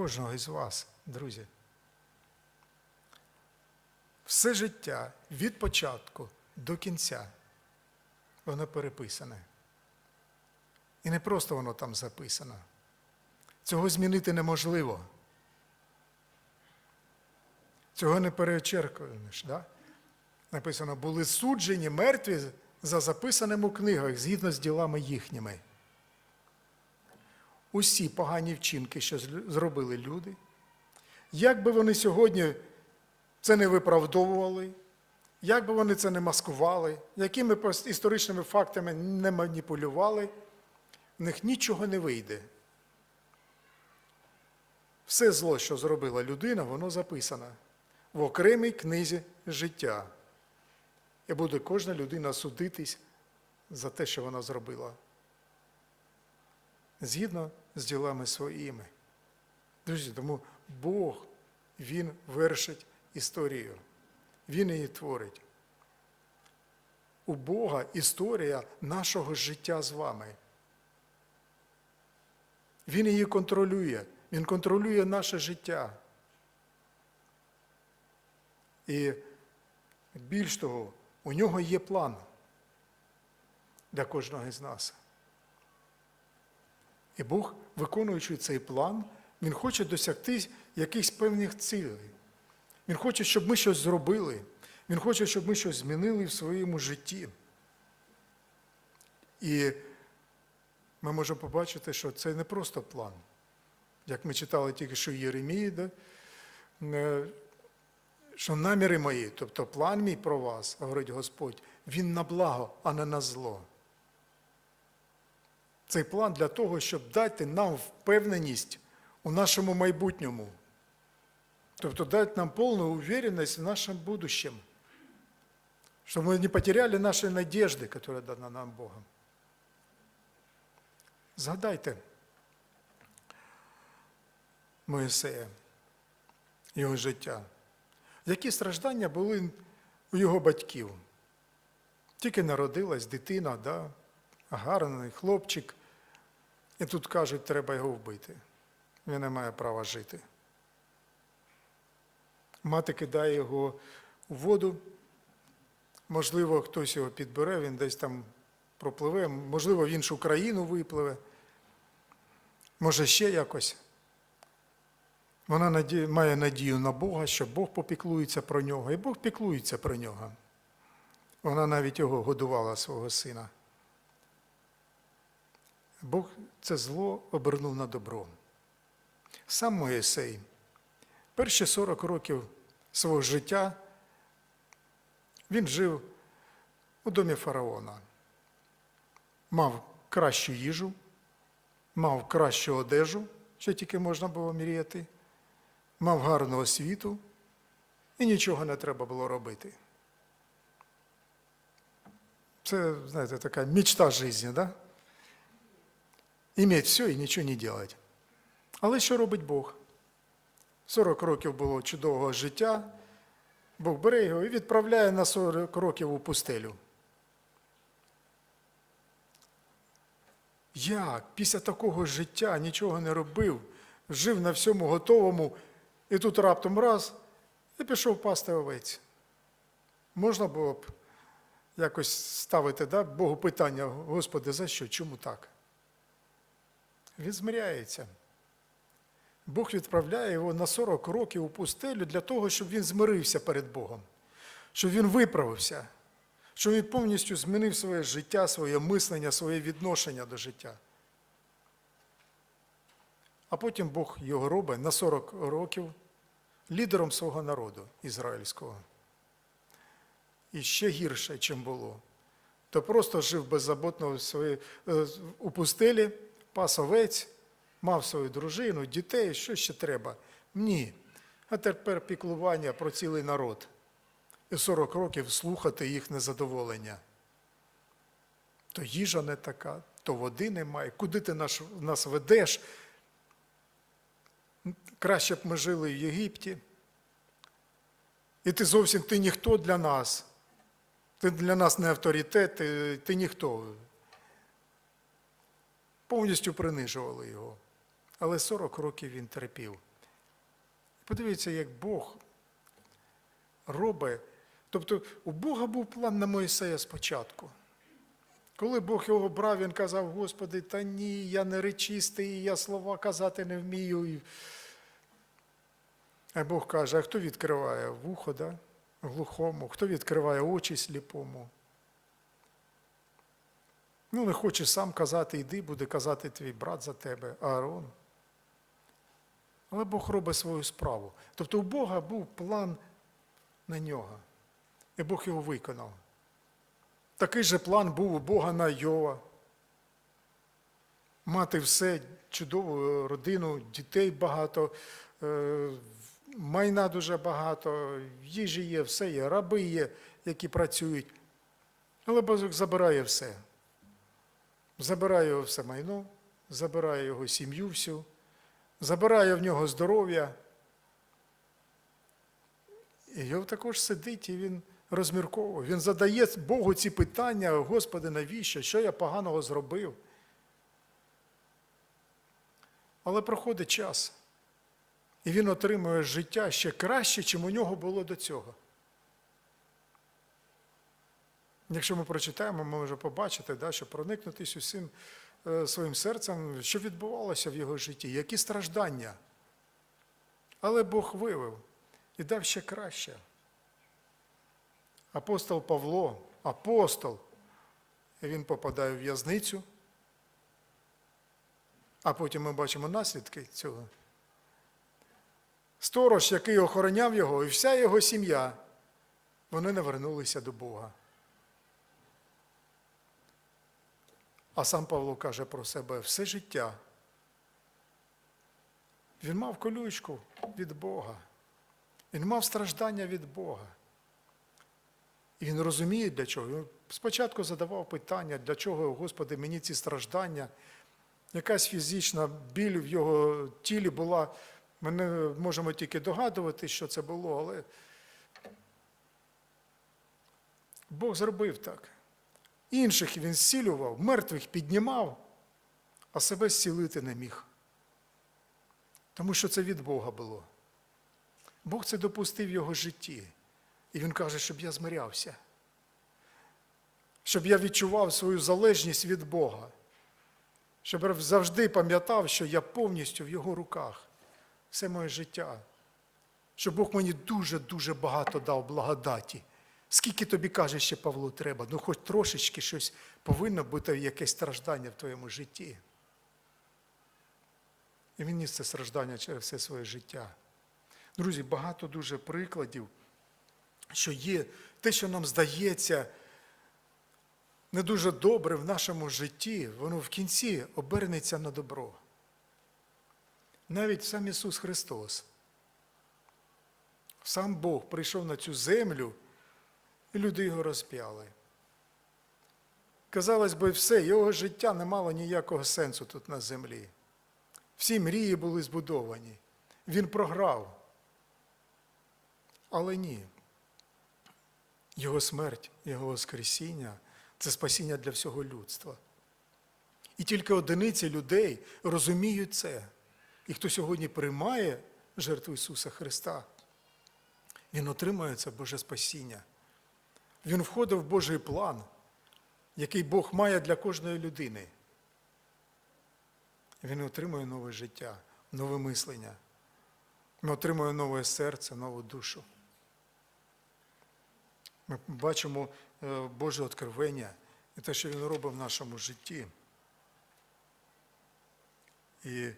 кожного із вас, друзі. Все життя від початку до кінця воно переписане. І не просто воно там записано. Цього змінити неможливо. Цього не перечеркуєш. Да? Написано, були суджені мертві за записаним у книгах згідно з ділами їхніми. Усі погані вчинки, що зробили люди, як би вони сьогодні це не виправдовували, як би вони це не маскували, якими історичними фактами не маніпулювали, в них нічого не вийде. Все зло, що зробила людина, воно записано в окремій книзі життя. І буде кожна людина судитись за те, що вона зробила. Згідно з ділами своїми. Друзі, тому Бог, Він вершить історію. Він її творить. У Бога історія нашого життя з вами. Він її контролює. Він контролює наше життя. І більш того, у нього є план для кожного з нас. І Бог, виконуючи цей план, Він хоче досягти якихось певних цілей. Він хоче, щоб ми щось зробили. Він хоче, щоб ми щось змінили в своєму житті. І ми можемо побачити, що це не просто план. Як ми читали тільки що Єремії, да? Е, що наміри мої, тобто план мій про вас, говорить Господь, він на благо, а не на зло Цей план для того, щоб дати нам впевненість у нашому майбутньому. Тобто дати нам повну уверенность в нашем будущем. Чтобы мы не потеряли нашей надежды, которая дана нам Богом. Згадайте Моїсея, його життя. Які страждання були у його батьків? Тільки народилась дитина, да? гарний хлопчик, і тут кажуть, треба його вбити. Він не має права жити. Мати кидає його у воду. Можливо, хтось його підбере, він десь там пропливе, можливо, в іншу країну випливе. Може, ще якось. Вона має надію на Бога, що Бог попіклується про нього, і Бог піклується про нього. Вона навіть його годувала свого сина. Бог це зло обернув на добро. Сам Моїсей перші 40 років свого життя він жив у домі фараона. Мав кращу їжу, мав кращу одежу, що тільки можна було мріяти, мав гарну освіту і нічого не треба було робити. Це, знаєте, така мечта життя, да? Іметь все і нічого не робити. Але що робить Бог? 40 років було чудового життя. Бог бере його і відправляє на 40 років у пустелю. Як після такого життя нічого не робив, жив на всьому готовому, і тут раптом раз і пішов пасти овець. Можна було б якось ставити да, Богу питання, Господи, за що? Чому так? Він змиряється. Бог відправляє його на 40 років у пустелю для того, щоб він змирився перед Богом, щоб він виправився, щоб він повністю змінив своє життя, своє мислення, своє відношення до життя. А потім Бог його робить на 40 років лідером свого народу ізраїльського. І ще гірше, чим було. То просто жив беззаботно е, у пустелі, пас овець, мав свою дружину, дітей, що ще треба? Ні. А тепер піклування про цілий народ. І 40 років слухати їх незадоволення. То їжа не така, то води немає. Куди ти наш, нас ведеш? Краще б ми жили в Єгипті. І ти зовсім ти ніхто для нас. Ти для нас не авторитет, ти, ти ніхто. Повністю принижували його. Але 40 років він терпів. Подивіться, як Бог робить. Тобто у Бога був план на Моїсея спочатку. Коли Бог його брав, він казав, Господи, та ні, я не речистий, я слова казати не вмію. А Бог каже, а хто відкриває вухо, да? глухому, хто відкриває очі сліпому? Ну, не хоче сам казати, йди, буде казати твій брат за тебе, Аарон. Але Бог робить свою справу. Тобто у Бога був план на нього. І Бог його виконав. Такий же план був у Бога на Йова. Мати все, чудову родину, дітей багато, е, майна дуже багато, їжі є, все є, раби є, які працюють. Але Бог забирає все. Забирає його все майно, забирає його сім'ю всю, забирає в нього здоров'я. І Йов також сидить і він розмірковує. Він задає Богу ці питання, Господи, навіщо? Що я поганого зробив? Але проходить час, і він отримує життя ще краще, чим у нього було до цього. Якщо ми прочитаємо, ми можемо побачити, да, що проникнутись усім е, своїм серцем, що відбувалося в його житті, які страждання. Але Бог виявив і дав ще краще. Апостол Павло, апостол, він попадає в в'язницю, а потім ми бачимо наслідки цього. Сторож, який охороняв його, і вся його сім'я, вони не вернулися до Бога. А сам Павло каже про себе все життя. Він мав колючку від Бога. Він мав страждання від Бога. І він розуміє, для чого. Він спочатку задавав питання, для чого, Господи, мені ці страждання. Якась фізична біль в його тілі була. Ми не можемо тільки догадувати, що це було, але Бог зробив так. Інших він зцілював, мертвих піднімав, а себе зцілити не міг. Тому що це від Бога було. Бог це допустив в його житті. І він каже, щоб я змирявся, щоб я відчував свою залежність від Бога, щоб я завжди пам'ятав, що я повністю в його руках, все моє життя, що Бог мені дуже-дуже багато дав благодаті. Скільки тобі каже ще Павло треба? Ну, хоч трошечки щось повинно бути якесь страждання в твоєму житті. І він ніс це страждання через все своє життя. Друзі, багато дуже прикладів, що є те, що нам здається не дуже добре в нашому житті, воно в кінці обернеться на добро. Навіть сам Ісус Христос. Сам Бог прийшов на цю землю, і люди його розп'яли. Казалось би, все, його життя не мало ніякого сенсу тут на землі. Всі мрії були збудовані. Він програв. Але ні. Його смерть, Його Воскресіння це спасіння для всього людства. І тільки одиниці людей розуміють це. І хто сьогодні приймає жертву Ісуса Христа, він отримує це Боже спасіння. Він входить в Божий план, який Бог має для кожної людини. Він отримує нове життя, нове мислення. Він отримує нове серце, нову душу. Ми бачимо е, Боже откровення і те, що Він робить в нашому житті. І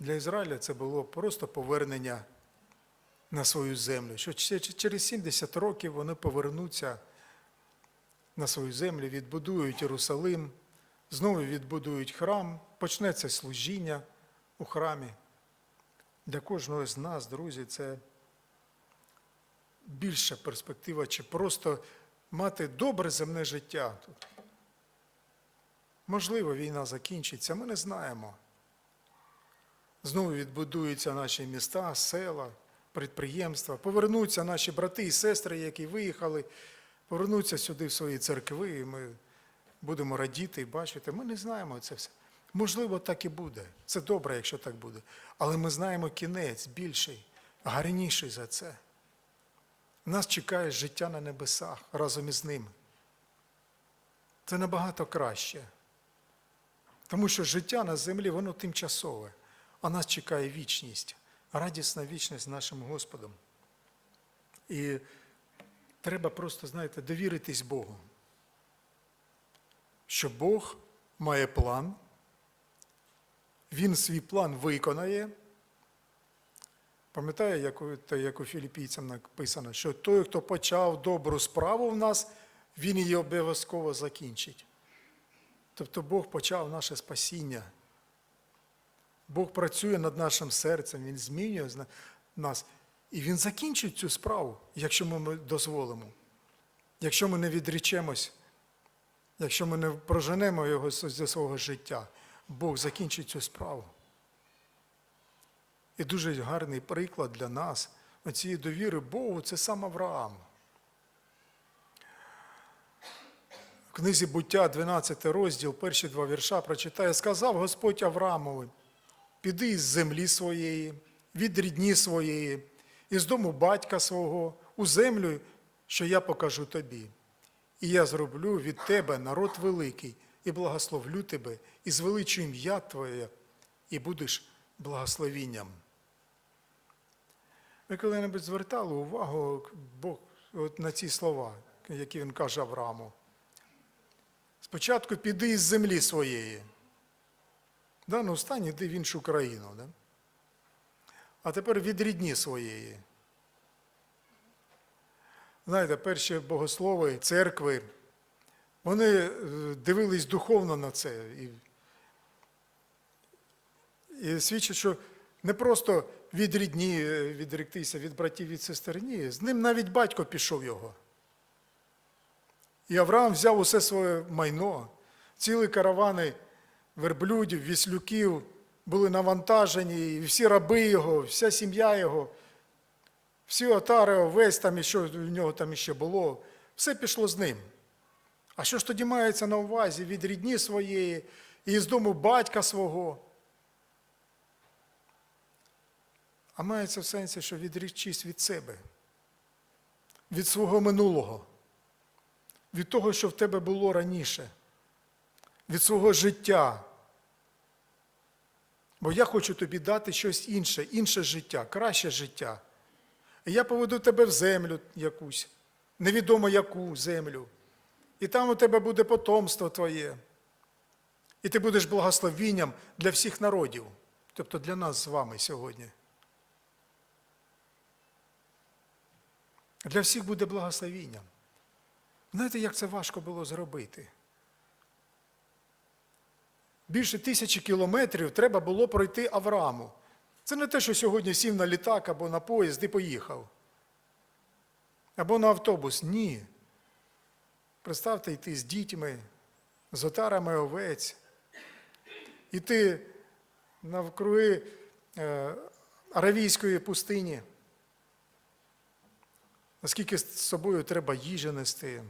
для Ізраїля це було просто повернення на свою землю. Що через 70 років вони повернуться на свою землю, відбудують Єрусалим, знову відбудують храм, почнеться служіння у храмі. Для кожного з нас, друзі, це більша перспектива, чи просто мати добре земне життя тут. Можливо, війна закінчиться, ми не знаємо. Знову відбудуються наші міста, села, підприємства, повернуться наші брати і сестри, які виїхали, повернуться сюди в свої церкви, і ми будемо радіти і бачити. Ми не знаємо це все. Можливо, так і буде. Це добре, якщо так буде. Але ми знаємо кінець більший, гарніший за це. Нас чекає життя на небесах разом із ним. Це набагато краще. Тому що життя на землі, воно тимчасове, а нас чекає вічність, радісна вічність з нашим Господом. І треба просто, знаєте, довіритись Богу, що Бог має план, Він свій план виконає. Пам'ятаю, як, як у філіппійцям написано, що той, хто почав добру справу в нас, він її обов'язково закінчить. Тобто Бог почав наше спасіння. Бог працює над нашим серцем, Він змінює нас. І Він закінчить цю справу, якщо ми- дозволимо. Якщо ми не відрічемось, якщо ми не проженемо його зі свого життя, Бог закінчить цю справу. І дуже гарний приклад для нас цієї довіри Богу це сам Авраам. В книзі буття, 12 розділ, перші два вірша прочитає, сказав Господь Авраамові, піди із землі своєї, від рідні своєї, із дому батька свого, у землю, що я покажу тобі. І я зроблю від тебе народ великий, і благословлю тебе, і звеличу ім'я Твоє, і будеш благословінням. Ви коли-небудь звертали увагу Бог от на ці слова, які він каже Аврааму? Спочатку піди із землі своєї. Да, ну встань, іди в іншу країну. Да? А тепер від рідні своєї. Знаєте, перші богослови церкви, вони е, дивились духовно на це. І, і свідчать, що не просто від рідні е, відректися, від братів, від сестер, ні, з ним навіть батько пішов його. І Авраам взяв усе своє майно, цілі каравани верблюдів, віслюків були навантажені, і всі раби його, вся сім'я його, всі отари, овець там що в нього там іще було, все пішло з ним. А що ж тоді мається на увазі від рідні своєї і з дому батька свого? А мається в сенсі, що відрічись від себе, від свого минулого від того, що в тебе було раніше, від свого життя. Бо я хочу тобі дати щось інше, інше життя, краще життя. І я поведу тебе в землю якусь, невідомо яку землю. І там у тебе буде потомство твоє. І ти будеш благословінням для всіх народів, тобто для нас з вами сьогодні. Для всіх буде благословінням. Знаєте, як це важко було зробити? Більше тисячі кілометрів треба було пройти Аврааму. Це не те, що сьогодні сів на літак або на поїзд і поїхав. Або на автобус. Ні. Представте йти з дітьми, з отарами овець, іти навкруги е, Аравійської пустині. Наскільки з собою треба їжі нести,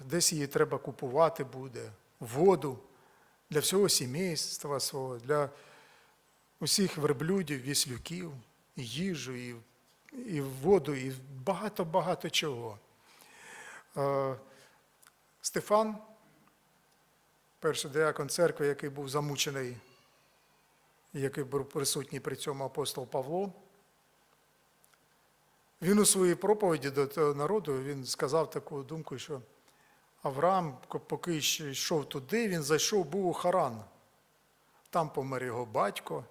десь її треба купувати буде, воду для всього сімейства свого, для усіх верблюдів, віслюків, і їжу, і, і воду, і багато-багато чого. Е, Стефан, перший деякон церкви, який був замучений, який був присутній при цьому апостол Павло, він у своїй проповіді до народу він сказав таку думку, що Авраам, поки йшов туди, він зайшов, був у Харан. Там помер його батько.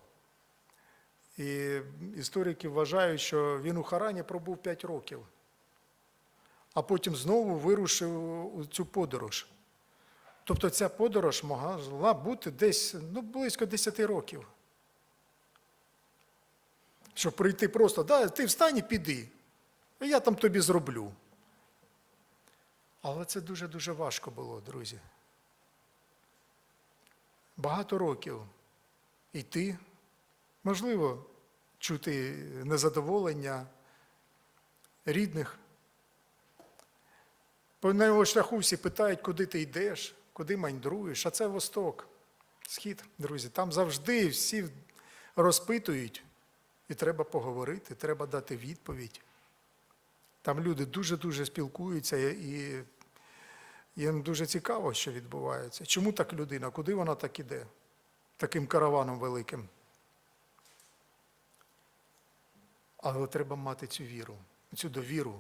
І історики вважають, що він у Харані пробув 5 років, а потім знову вирушив у цю подорож. Тобто ця подорож могла бути десь ну, близько 10 років. Щоб прийти просто, да, ти встань і піди, і я там тобі зроблю. Але це дуже-дуже важко було, друзі. Багато років йти, можливо, чути незадоволення рідних. По його шляху всі питають, куди ти йдеш, куди мандруєш, а це Восток. Схід, друзі, там завжди всі розпитують, і треба поговорити, треба дати відповідь. Там люди дуже-дуже спілкуються, і їм дуже цікаво, що відбувається. Чому так людина? Куди вона так іде? Таким караваном великим. Але треба мати цю віру, цю довіру.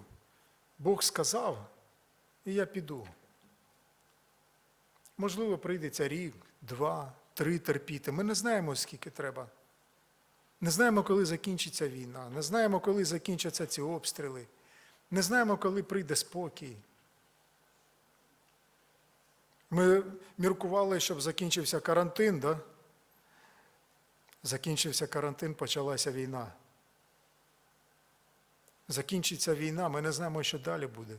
Бог сказав, і я піду. Можливо, прийдеться рік, два, три терпіти. Ми не знаємо, скільки треба. Не знаємо, коли закінчиться війна, не знаємо, коли закінчаться ці обстріли, не знаємо, коли прийде спокій. Ми міркували, щоб закінчився карантин, да? Закінчився карантин, почалася війна. Закінчиться війна, ми не знаємо, що далі буде.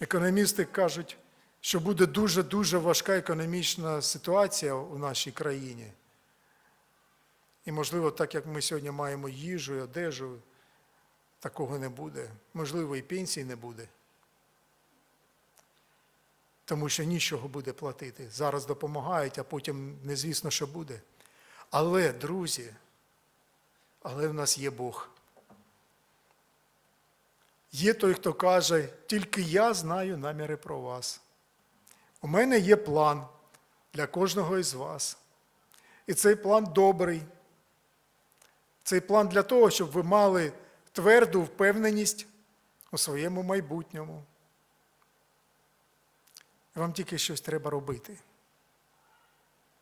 Економісти кажуть, що буде дуже-дуже важка економічна ситуація у нашій країні. І, можливо, так як ми сьогодні маємо їжу і одежу, такого не буде. Можливо, і пенсії не буде. Тому що нічого буде платити. Зараз допомагають, а потім незвісно, що буде. Але, друзі, але в нас є Бог. Є той, хто каже, тільки я знаю наміри про вас. У мене є план для кожного із вас. І цей план добрий. Цей план для того, щоб ви мали тверду впевненість у своєму майбутньому. Вам тільки щось треба робити.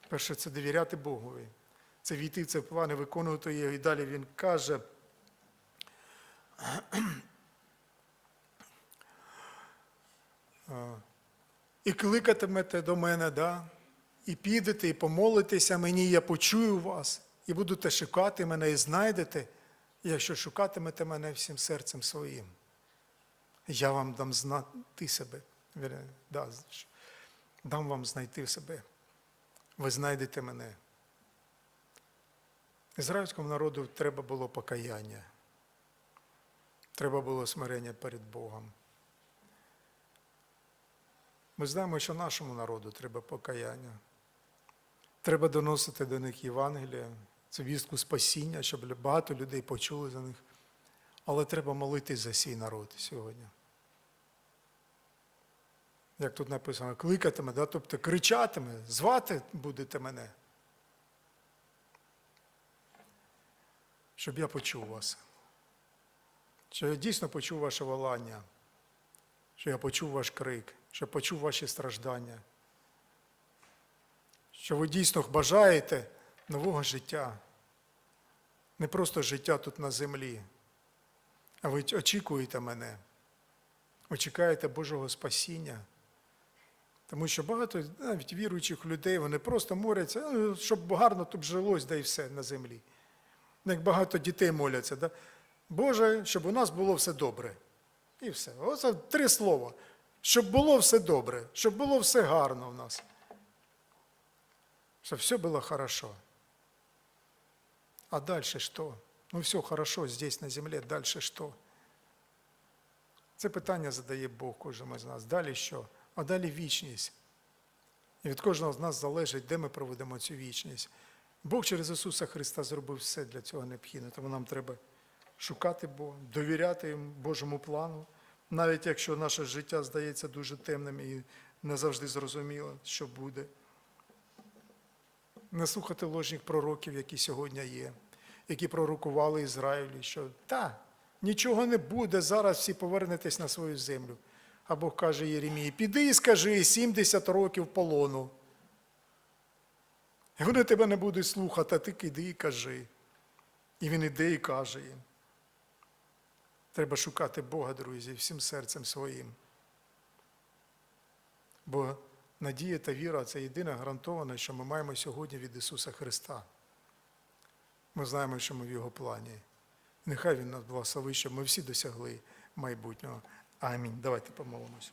Перше, це довіряти Богові. Це війти в цей план і виконувати його. І далі він каже. І кликатимете до мене, да? і підете, і помолитеся мені, я почую вас, і будете шукати мене, і знайдете, якщо шукатимете мене всім серцем своїм. Я вам дам знати себе. Да, дам вам знайти себе. Ви знайдете мене. Ізраїльському народу треба було покаяння. Треба було смирення перед Богом. Ми знаємо, що нашому народу треба покаяння. Треба доносити до них Євангелія, цю вістку спасіння, щоб багато людей почули за них. Але треба молитись за свій народ сьогодні. Як тут написано, кликатиме, да? тобто кричатиме, звати будете мене. Щоб я почув вас. Що я дійсно почув ваше волання, що я почув ваш крик, що почув ваші страждання, що ви дійсно бажаєте нового життя, не просто життя тут на землі, а ви очікуєте мене, очікаєте Божого спасіння. Тому що багато навіть віруючих людей, вони просто моляться, «Ну, щоб гарно тут жилось, да і все на землі. Як багато дітей моляться, да? Боже, щоб у нас було все добре. І все. Оце три слова. Щоб було все добре, щоб було все гарно в нас. Щоб все было хорошо. А дальше что? Ну, все хорошо здесь на землі, дальше що? Це питання задає Бог кожному з нас. Далі що? А далі вічність. І від кожного з нас залежить, де ми проведемо цю вічність. Бог через Ісуса Христа зробив все для цього необхідне, тому нам треба шукати Бога, довіряти йому, Божому плану, навіть якщо наше життя здається дуже темним і не завжди зрозуміло, що буде. Не слухати ложних пророків, які сьогодні є, які пророкували Ізраїлі, що та, нічого не буде, зараз всі повернетесь на свою землю. А Бог каже Єремії, піди і скажи 70 років полону. І вони тебе не будуть слухати, а ти іди і кажи. І він іде і каже їм. Треба шукати Бога, друзі, всім серцем своїм. Бо надія та віра це єдине гарантоване, що ми маємо сьогодні від Ісуса Христа. Ми знаємо, що ми в Його плані. Нехай Він нас благословить, щоб ми всі досягли майбутнього. Амінь. Давайте помолимось.